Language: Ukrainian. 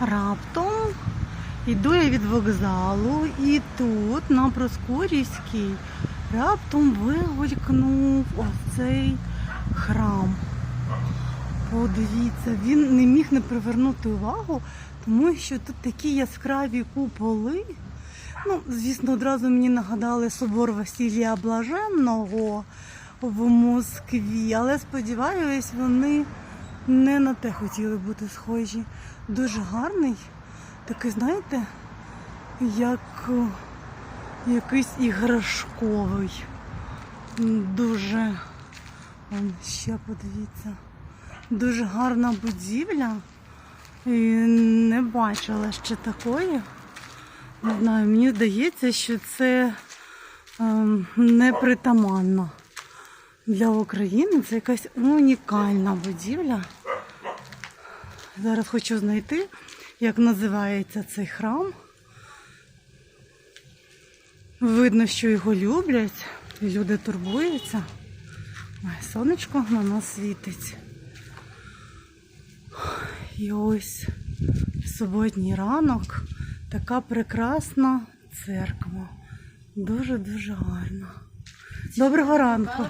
Раптом іду я від вокзалу, і тут, на Проскурівській, раптом вигулькнув оцей храм. Подивіться, він не міг не привернути увагу, тому що тут такі яскраві куполи. Ну, звісно, одразу мені нагадали собор Василія Блаженного в Москві, але сподіваюсь, вони не на те хотіли бути схожі. Дуже гарний, такий, знаєте, як е, якийсь іграшковий. Дуже, Вон ще подивіться, дуже гарна будівля. І не бачила ще такої. Не знаю, мені здається, що це ем, непритаманно для України. Це якась унікальна будівля. Зараз хочу знайти, як називається цей храм. Видно, що його люблять, люди турбуються. Ой, сонечко на нас світить. І ось суботній ранок така прекрасна церква. Дуже-дуже гарна. Доброго ранку.